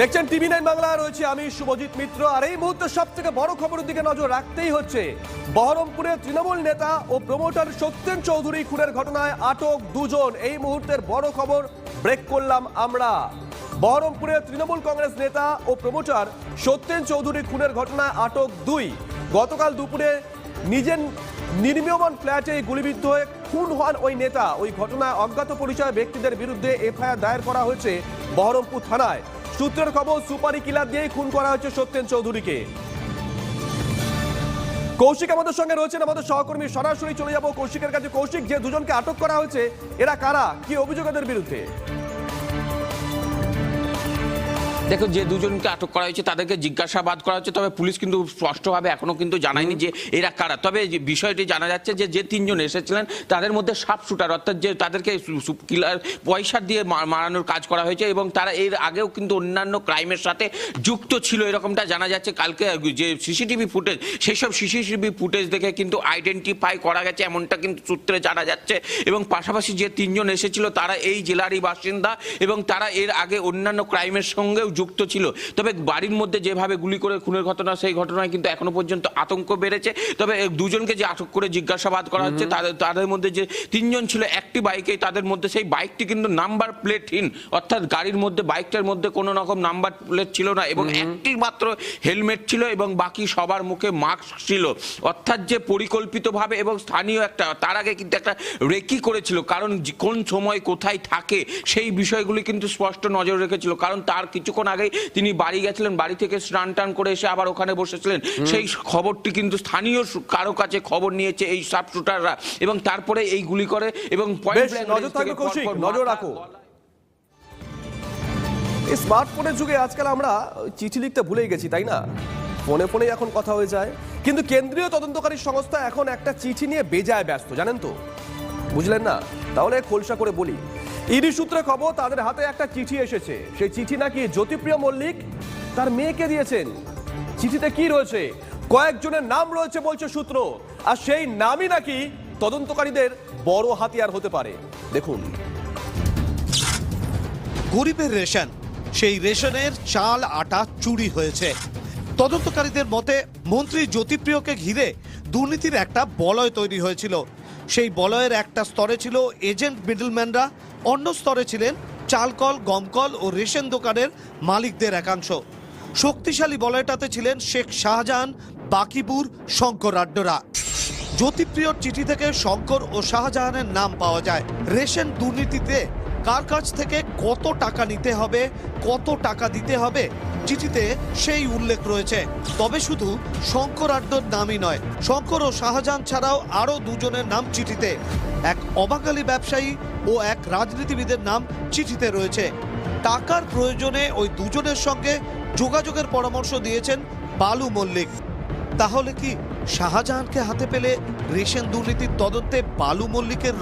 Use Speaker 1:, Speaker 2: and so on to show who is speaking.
Speaker 1: দেখছেন TV nine Bangla রয়েছে আমি শুভজিৎ মিত্র, আর এই মুহূর্তে সব থেকে বড় খবরের দিকে নজর রাখতেই হচ্ছে বহরমপুরের তৃণমূল নেতা ও প্রমোটার সত্যেন চৌধুরী খুনের ঘটনায় আটক দুজন। এই মুহূর্তের বড় খবর, ব্রেক করলাম আমরা। বহরমপুরের তৃণমূল কংগ্রেস নেতা ও প্রমোটার সত্যেন চৌধুরী খুনের ঘটনায় আটক দুই। গতকাল দুপুরে নিজের নির্মীয়মান ফ্ল্যাটে গুলিবিদ্ধ হয়ে খুন হন ওই নেতা। ওই ঘটনায় অজ্ঞাত পরিচয় ব্যক্তিদের বিরুদ্ধে এফআইআর দায়ের করা হয়েছে বহরমপুর থানায়। সূত্রের খবর, সুপারি কিলার দিয়েই খুন করা হয়েছে সত্যেন চৌধুরীকে। কৌশিক আমাদের সঙ্গে রয়েছেন, আমাদের সহকর্মী সরাসরি চলে যাব। কৌশিকের কাছে কৌশিক, যে দুজনকে আটক করা হয়েছে, এরা কারা? কি অভিযোগ এদের বিরুদ্ধে?
Speaker 2: দেখো, যে দুজনকে আটক করা হয়েছে, তাদেরকে জিজ্ঞাসাবাদ করা হচ্ছে, তবে পুলিশ কিন্তু স্পষ্টভাবে এখনও কিন্তু জানায়নি যে এরা কারা। তবে বিষয়টি জানা যাচ্ছে যে যে তিনজন এসেছিলেন, তাদের মধ্যে সাপ শুটার, অর্থাৎ যে তাদেরকে কিলার পয়সা দিয়ে মারানোর কাজ করা হয়েছে এবং তারা এর আগেও কিন্তু অন্যান্য ক্রাইমের সাথে যুক্ত ছিল, এরকমটা জানা যাচ্ছে। কালকে যে সিসিটিভি ফুটেজ সেই সব সিসিটিভি ফুটেজ দেখে কিন্তু আইডেন্টিফাই করা গেছে, এমনটা কিন্তু সূত্রে জানা যাচ্ছে এবং পাশাপাশি যে তিনজন এসেছিল, তারা এই জেলারই বাসিন্দা এবং তারা এর আগে অন্যান্য ক্রাইমের সঙ্গেও যুক্ত ছিল। তবে বাড়ির মধ্যে যেভাবে গুলি করে খুনের ঘটনা সেই ঘটনায় কিন্তু এখনও পর্যন্ত আতঙ্ক বেড়েছে। তবে দুজনকে যে আটক করে জিজ্ঞাসাবাদ করা হচ্ছে তাদের তাদের মধ্যে যে তিনজন ছিল একটি বাইকে তাদের মধ্যে সেই বাইকটি কিন্তু নাম্বার প্লেটহীন অর্থাৎ গাড়ির মধ্যে বাইকটার মধ্যে কোনো রকম নাম্বার প্লেট ছিল না এবং একটি মাত্র হেলমেট ছিল এবং বাকি সবার মুখে মাস্ক ছিল। অর্থাৎ যে পরিকল্পিতভাবে এবং স্থানীয় একটা তার আগে কিন্তু একটা রেকি করেছিল কারণ কোন সময় কোথায় থাকে সেই বিষয়গুলি কিন্তু স্পষ্ট নজর রেখেছিল। কারণ তার কিছুক্ষণ আগেই তিনি বাড়ি গেছিলেন বাড়ি থেকে স্নান টান করে এসে আবার ওখানে বসেছিলেন। সেই খবরটি কিন্তু স্থানীয় কারও কাছে খবর নিয়েছে এই সাব শুটাররা এবং তারপরে এই গুলি করে এবং
Speaker 1: নজর থাকবে কৌশিক, নজর রাখো। এই স্মার্টফোনের যুগে আজকাল আমরা চিঠি লিখতে ভুলেই গেছি তাই না? ফোনে ফোনে এখন কথা হয়ে যায়। কিন্তু কেন্দ্রীয় তদন্তকারী সংস্থা এখন একটা চিঠি নিয়ে বেজায় ব্যস্ত জানেন তো? বুঝলেন না? তাহলে খোলসা করে বলি ইডি সূত্রে খবর, তাদের হাতে একটা চিঠি এসেছে। সেই চিঠি নাকি জ্যোতিপ্রিয় মল্লিক তার মেয়েকে দিয়েছেন। চিঠিতে কি রয়েছে? কয়েকজনের নাম রয়েছে বলছে সূত্র। আর সেই নামই নাকি তদন্তকারীদের বড় হাতিয়ার হতে পারে। দেখুন।
Speaker 3: গরিবের রেশন। সেই রেশনের চাল, আটা চুরি হয়েছে। তদন্তকারীদের মতে মন্ত্রী জ্যোতিপ্রিয়কে ঘিরে দুর্নীতির একটা বলয় তৈরি হয়েছিল। সেই বলয়ের একটা স্তরে ছিল এজেন্ট মিডলম্যানরা, অন্য স্তরে ছিলেন চালকল, গমকল ও রেশন দোকানের মালিকদের একাংশ। শক্তিশালী বলয়টাতে ছিলেন শেখ শাহজাহান, বাকিপুর, শঙ্কর আড্ডরা। জ্যোতিপ্রিয়র চিঠি থেকে শঙ্কর ও শাহজাহানের নাম পাওয়া যায়। রেশন দুর্নীতিতে কার কাছ থেকে কত টাকা নিতে হবে, কত টাকা দিতে হবে, চিঠিতে সেই উল্লেখ রয়েছে। তবে শুধু শঙ্কর আড্ডর নামই নয়, শঙ্কর ও শাহজাহান ছাড়াও আরও দুজনের নাম চিঠিতে। এক অবাঙালি ব্যবসায়ী ও এক রাজনীতিবিদের নাম চিঠিতে রয়েছে। টাকার প্রয়োজনে ওই দুজনের সঙ্গে যোগাযোগের পরামর্শ দিয়েছেন বালু মল্লিক। তাহলে কি শাহজাহানকে হাতে পেলে রেশন দুর্নীতির তদন্তে বালু মল্লিকের